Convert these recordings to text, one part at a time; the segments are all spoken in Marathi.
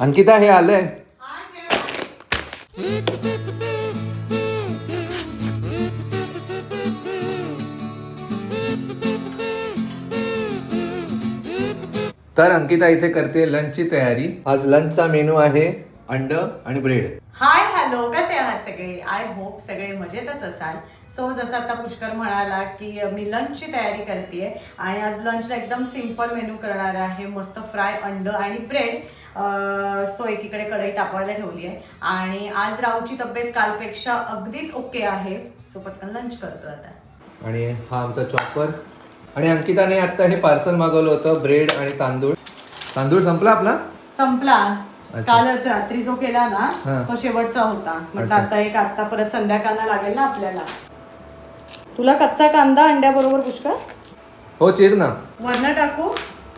अंकिता हे आलंय. तर अंकिता इथे करते लंचची तयारी. आज लंचचा मेनू आहे अंड आणि ब्रेड हाय हॅलो सगळे आय होप सगळे मजेतच असाल. सो जसं आता पुष्कर म्हणाला की मी लंचची तयारी करते आणि आज लंचला एकदम सिंपल मेनू करणार आहे. मस्त फ्राय अंड आणि ब्रेड सो एकीकडे कढई तापवायला ठेवली आहे आणि आज राऊची तब्येत कालपेक्षा अगदीच ओके आहे. सो पटकन लंच करतो आता. आणि हा आमचा चॉपर आणि अंकिताने आता हे पार्सल मागवलं होतं ब्रेड आणि तांदूळ. तांदूळ संपला आपला? संपला. कालच रात्री जो केला. ना तो शेवटचा होता. म्हटलं. आता एक आता परत संध्याकाळला लागेल ना आपल्याला. तुला कच्चा कांदा अंड्याबरोबर पुष्कर हो चिर ना. वरण टाकू?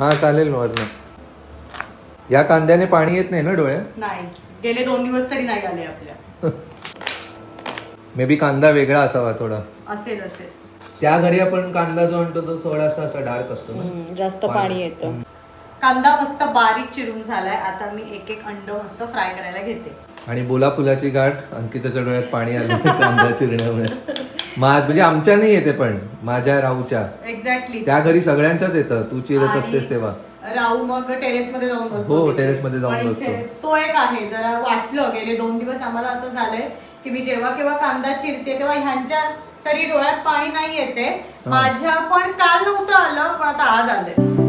हा चालेल वरनं. या कांद्याने पाणी येत नाही ना डोळ्यात नाही. गेले दोन दिवस तरी नाही आले आपल्या. मे बी कांदा वेगळा असावा थोडा. असेल असेल. त्या घरी आपण कांदा जो आणतो तो थोडासा असा डार्क असतो ना. जास्त पाणी. येतं. कांदा मस्त बारीक चिरून झालाय. आता मी एक एक अंड मस्त फ्राय करायला घेते. आणि बोला फुलाची गाठ अंकिताच्या डोळ्यात पाणी आलं कांदा चिरण्यामुळे. म्हणजे आमच्या नाही येते पण माझ्या राहूच्या. एक्झॅक्टली त्या घरी सगळ्यांच्याच येतं. तू चिरत असतेस तेव्हा. राहू मग टेरेस मध्ये जाऊन बसतो हो, terrace मध्ये जाऊन आणि बसतो. ते- तो एक आहे. जरा वाटलं गेले दोन दिवस आम्हाला असं झालंय की मी जेव्हा केव्हा कांदा चिरते तेव्हा ह्यांच्या तरी डोळ्यात पाणी नाही येते. माझ्या पण काल नव्हतं आलं पण आता आज आलंय.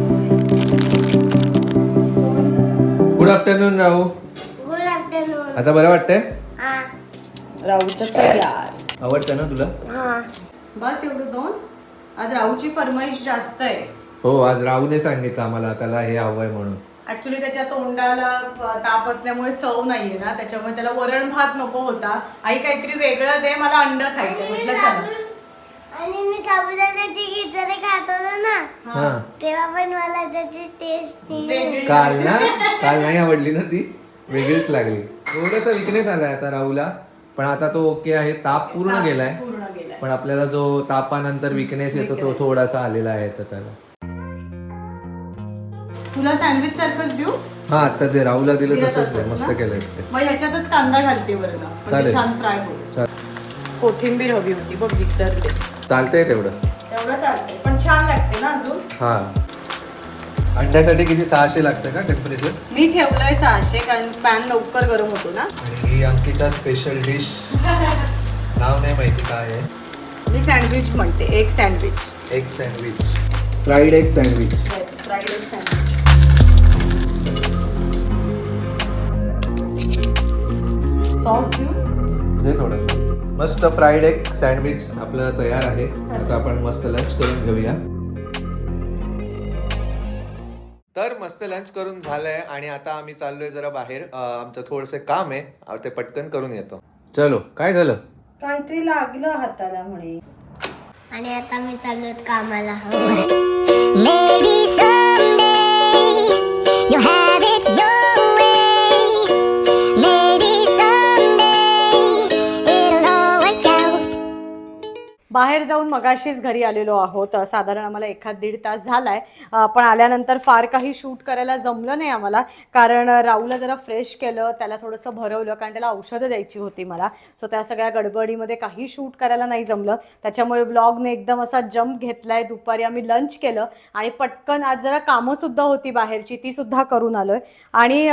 Good afternoon Rahu good afternoon आता बरं वाटतंय? हा. राहूचं तयार आवडतं ना तुला? हा. बस एवढं दोन. आज राहूची फरमाईश जास्त आहे. हो आज राहूने सांगितलं आम्हाला त्याला हे हवंय म्हणून. ऍक्च्युली त्याच्या तोंडाला ताप असल्यामुळे चव नाहीये ना त्याच्यामुळे त्याला वरण भात नको होता. आई काहीतरी वेगळं दे मला अंड खायचंय. म्हटलं चला. आणि मी साबुदाण्याची खिचडी खात होतो ना हा. तेव्हा पण मला त्याची टेस्ट काल ना काल नाही आवडली ना ती? वेगळीच लागली. थोडासा विकनेस आलाय आता राहूला पण आता तो ओके आहे. ताप पूर्ण गेलाय. पूर्ण गेलाय. पण आपल्याला जो तापानंतर विकनेस येतो तो थोडासा आलेला आहे तर त्याला. तुला सँडविच सारखंच देऊ? हा आता जे राहूला दिलं दिलं तसंच तसंच आहे मस्त ना? केलंय ते. मग ह्याच्यातच कांदा घालते बरं म्हणजे चालेल. छान फ्राय होईल. चा- कोथिंबीर हवी होती. बघ विसरते चालतंय तेवढं. एवढं चालतंय. पण छान लागते ना अजून? हा. अंड्यासाठी किती? सहाशे लागतं का टेम्परेचर मी ठेवलंय सहाशे कारण पॅन लवकर गरम होतो ना. आणि ही अंकिता स्पेशल डिश नाव नाही माहिती काय आहे. मी सँडविच म्हणते. एक sandwich egg sandwich fried egg sandwich fried egg sandwich sauce जे थोडं. मस्त फ्राईड एग सँडविच आपलं तयार आहे. आता आपण मस्त लंच करून घेऊया. तर मस्त लंच करून झालंय आणि आता आम्ही चाललोय जरा बाहेर. आमचं थोडंसं काम आहे. ते पटकन करून येतो. चलो काय झालं? काहीतरी लागलं हाताला म्हणे. आणि आता मी चाललो कामाला. बाहेर जाऊन मगाशीच घरी आलेलो आहोत. साधारण आम्हाला एखाद दीड तास झालाय. पण आल्यानंतर फार काही शूट करायला जमलं नाही आम्हाला. कारण अ, राहूला जरा फ्रेश केलं त्याला थोडंसं भरवलं कारण त्याला औषधं द्यायची होती मला. सो त्या सगळ्या गडबडीमध्ये काही शूट करायला नाही जमलं. त्याच्यामुळे ब्लॉगने एकदम असा जम्प घेतलाय. दुपारी आम्ही लंच केलं आणि पटकन आज जरा कामंसुद्धा होती बाहेरची ती सुद्धा करून आलोय. आणि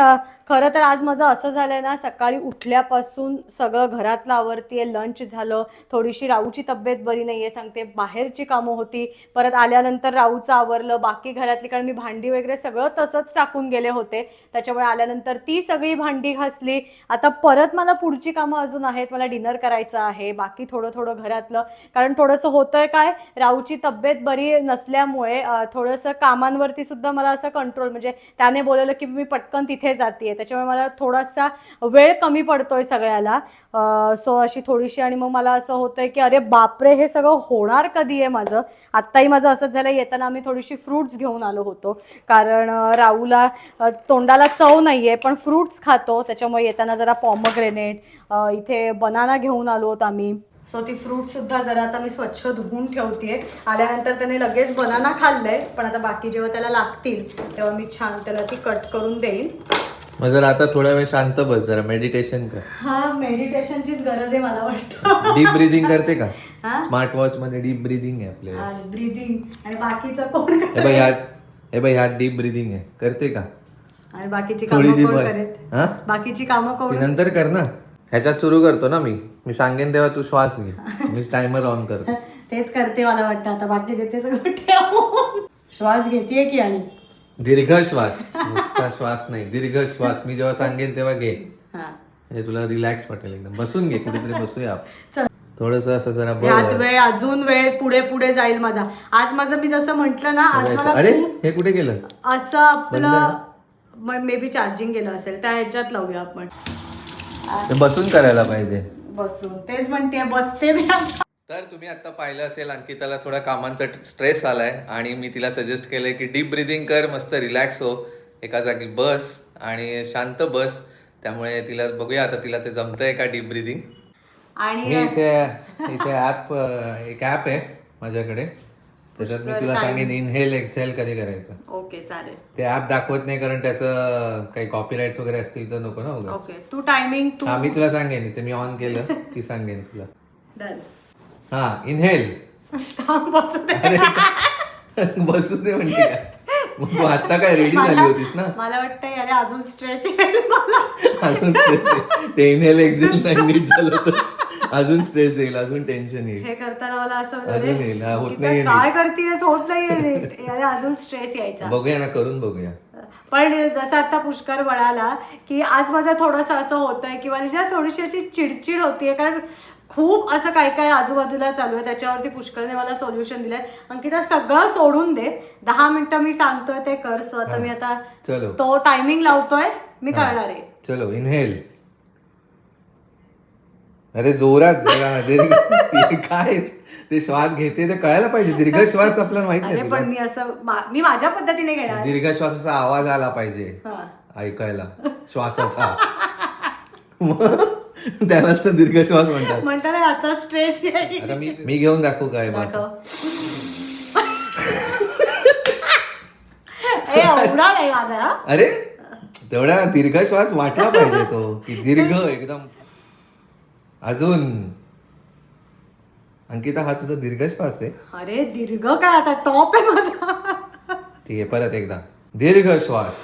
खरं तर आज माझं असं झालंय ना सकाळी उठल्यापासून सगळं घरातलं आवरतीये लंच झालं थोडीशी राऊची तब्येत बरी नाहीये सांगते. बाहेरची कामं होती. परत आल्यानंतर राऊचं आवरलं. बाकी घरातली कारण मी भांडी वगैरे सगळं तसंच टाकून गेले होते. त्याच्यामुळे आल्यानंतर ती सगळी भांडी घासली. आता परत मला पुढची कामं अजून आहेत. मला डिनर करायचं आहे. बाकी थोडं थोडं घरातलं. कारण थोडंसं होतंय काय राऊची तब्येत बरी नसल्यामुळे थोडंसं कामांवरती सुद्धा मला असं कंट्रोल म्हणजे त्याने बोलवलं की मी पटकन तिथे जाते त्याच्यामुळे मला थोडासा वेळ कमी पडतोय सगळ्याला. सो अशी थोडीशी आणि मग मला असं होतंय की अरे बापरे हे सगळं होणार कधी आहे माझं? आत्ताही माझं असंच झालं येताना आम्ही थोडीशी फ्रूट्स घेऊन आलो होतो. कारण राहूला तोंडाला चव नाही आहे पण फ्रूट्स खातो. त्याच्यामुळे येताना जरा पॉमग्रेनेट इथे बनाना घेऊन आलो होतो आम्ही. सो ती फ्रूट सुद्धा जरा आता मी स्वच्छ धुवून ठेवते आल्यानंतर त्याने लगेच बनाना खाल्लंय पण आता बाकी जेव्हा त्याला लागतील तेव्हा मी छान त्याला ती कट करून देईन. मग जर आता थोडा वेळ शांत बस जरा मेडिटेशन कर. हा मेडिटेशनचीच गरज आहे मला वाटतं. डीप ब्रिदिंग करते का? हा? स्मार्ट वॉच मध्ये डीप ब्रिदिंग आहे आपले. आणि ब्रीदिंग आणि बाकीचं कोण हे? बघ ह्यात हे बघ ह्यात डीप ब्रिदिंग आहे. करते का? आणि बाकीची कामं थोडीशी कोण बस. करेल? हा? बाकीची कामं ती कोण नंतर कर ना. ह्याच्यात सुरू करतो ना मी. मी सांगेन तेव्हा तू श्वास घे. मी टायमर ऑन करतो. तेच करते मला वाटतं. आता बाकी देते सगळं ठेवून. श्वास घेते की आणि? दीर्घ श्वास. नुसता श्वास नाही. दीर्घ श्वास. मी जेव्हा सांगेन तेव्हा घे. हा. म्हणजे तुला रिलॅक्स वाटेल एकदम. बसून घे. कुठेतरी बसूया चल. थोडस असं जरा ह्यात वेळ अजून वेळ पुढे पुढे जाईल माझा. आज माझं मी जसं म्हंटल ना आज मला अरे खूप हे कुठे गेलं? असं आपलं मे बी चार्जिंग गेलं असेल त्या ह्याच्यात लावूया आपण. ते बसून करायला पाहिजे. बसून. तेच म्हणते बसते मी आता. तर तुम्ही आता पाहिलं असेल अंकिताला थोडा कामांचा स्ट्रेस आलाय आणि मी तिला सजेस्ट केलंय की डीप ब्रिदिंग कर मस्त रिलॅक्स हो. एका जागी बस आणि शांत बस. त्यामुळे तिला बघूया आता तिला ते जमतंय का डीप ब्रिदिंग मी आणि इथे इथे ऍप एक ऍप आहे माझ्याकडे. त्याच्यात मी तुला सांगेन इनहेल एक्सेल कधी करायचं. ओके चालेल. ते ऍप दाखवत नाही कारण त्याचं काही कॉपीराईट्स वगैरे असतील तर नको ना. ओके तू टायमिंग तू हा मी तुला सांगेन इथे मी ऑन केलं की सांगेन तुला. डन हा इनहेल थांब बसू दे. बसू दे म्हणते का? मग तू आता काय रेडी झाली होतीस ना? मला वाटतं याने अजून स्ट्रेस येईल मला. अजून स्ट्रेस ते इनहेल एक्झेल नाही नीट झालं तर अजून स्ट्रेस येईल अजून टेन्शन येईल. हे करताना मला असं अजून येईल, हा, होत नाहीये काय करतेस होत नाहीये नीट. याने अजून स्ट्रेस यायचा. बघूया ना करून बघूया. पण जसं आता पुष्कर म्हणाला की आज माझं थोडंसं असं होतंय किंवा ना थोडीशी अशी चिडचिड होतीये कारण खूप असं काय काय आजूबाजूला चालू आहे त्याच्यावरती पुष्करने मला सोल्युशन दिलंय. अंकिता सगळं सोडून दे. दहा मिनिटं मी सांगतोय ते कर. सो आता मी आता चलो. तो टायमिंग लावतोय मी करणार आहे. चलो इनहेल अरे जोरात दीर्घ काय ते श्वास घेते ते कळायला पाहिजे. दीर्घ श्वास आपल्याला माहीत अरे नाही पण. मी असं मा- मी माझ्या पद्धतीने घेणार. दीर्घ श्वासाचा आवाज आला पाहिजे. हा. ऐकायला. श्वासाचा. मग त्यालाच तर दीर्घ श्वास म्हणतात. म्हणताना आता स्ट्रेस आता मी मी घेऊन दाखवू काय बस दाखव. ए एवढा नाही माझा हा. अरे तेवढा दीर्घ श्वास वाटला पाहिजे तो की दीर्घ एकदम अजून? अंकिता हा तुझा दीर्घ श्वास आहे? अरे दीर्घ काय आता? टॉप आहे माझा. ठीक आहे परत एकदा. दीर्घ श्वास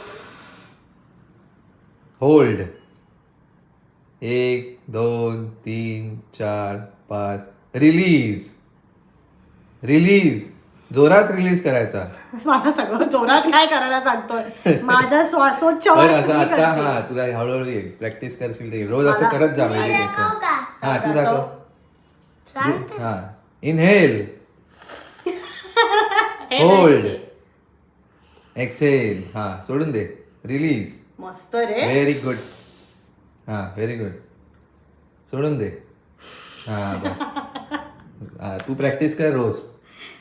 होल्ड. एक दोन तीन चार पाच. रिलीज. रिलीज. जोरात रिलीज करायचा. मला सगळं जोरात काय करायला सांगतोय? माझा श्वासोच्छवास मी आता करते. हा तुला हळूहळू येईल प्रॅक्टिस करशील ते. रोज असं करत जा दाखव मेडिटेशन का? हा तू दाखव. हा. इनहेल होल्ड एक्सेल हा सोडून दे. रिलीज मस्त रे. व्हेरी गुड हा व्हेरी गुड सोडून दे. हा बस. हा, तू प्रॅक्टिस कर रोज.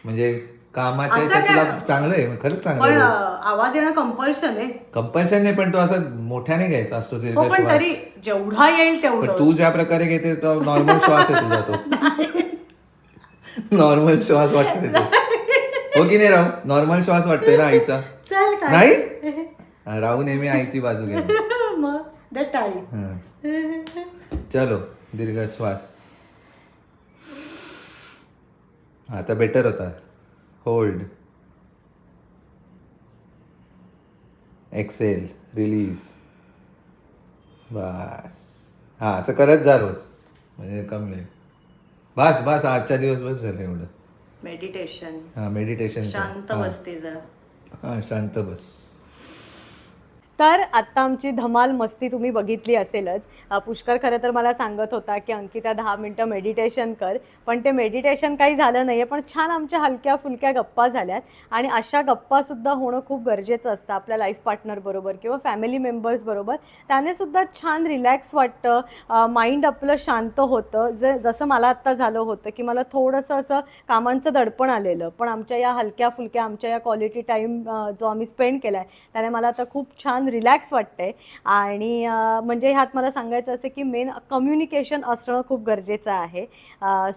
म्हणजे कामाच्या असं तुला? चांगलं आहे खरंच चांगलं पण आहे. रोज अं, आवाज येणं कंपल्शन आहे. कंपल्शन नाही पण तो असं मोठ्याने घ्यायचा असतो दीर्घ हो पण श्वास तरी जेवढा येईल पण तेवढं तू ज्या प्रकारे घेते तो नॉर्मल श्वास आहे तुझा तो. नॉर्मल श्वास वाटतोय तो. हो की नाही राहू नॉर्मल श्वास वाटतोय ना आईचा? चल काय नाही? हा, राहू नेहमी आईची बाजू घे मग दे टाळी. हा. चलो दीर्घ श्वास. आता बेटर होता. होल्ड एक्सेल रिलीज बस. हा असं करत जा रोज. म्हणजे कमी होईल. बस बस आजच्या दिवस बस झालं एवढं. मेडिटेशन हा मेडिटेशन शांत बसते जरा. हा शांत बस. तर आत्ता आमची धमाल मस्ती तुम्ही बघितली असेलच. पुष्कर खरं तर मला सांगत होता की अंकिता दहा मिनटं मेडिटेशन कर. पण ते मेडिटेशन काही झालं नाही आहे पण छान आमच्या हलक्या फुलक्या गप्पा झाल्यात. आणि अशा गप्पासुद्धा होणं खूप गरजेचं असतं आपल्या लाईफ पार्टनरबरोबर किंवा फॅमिली मेंबर्सबरोबर त्यानेसुद्धा छान रिलॅक्स वाटतं. माइंड आपलं शांत होतं. जे जसं मला आत्ता झालं होतं की मला थोडंसं असं कामांचं दडपण आलेलं. पण आमच्या या हलक्या फुलक्या आमच्या या क्वालिटी टाईम जो आम्ही स्पेंड केला आहे त्याने मला आता खूप छान रिलॅक्स वाटतंय. आणि म्हणजे ह्यात मला सांगायचं असं की मेन कम्युनिकेशन असणं खूप गरजेचं आहे.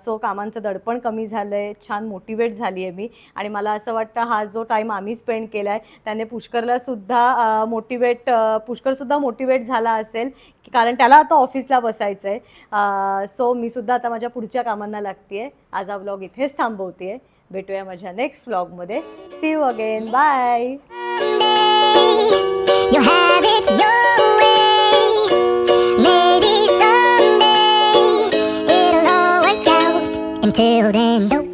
सो कामांचं दडपण कमी झालं आहे छान मोटिवेट झाली आहे मी. आणि मला असं वाटतं हा जो टाईम आम्ही स्पेंड केला आहे त्याने पुष्करलासुद्धा मोटिवेट पुष्करसुद्धा मोटिवेट झाला असेल. कारण त्याला आता ऑफिसला बसायचं आहे सो मी सुद्धा आता माझ्या पुढच्या कामांना लागते आहे आज हा ब्लॉग इथेच थांबवते आहे भेटूया माझ्या next व्लॉगमध्ये see you again bye Until then, nope.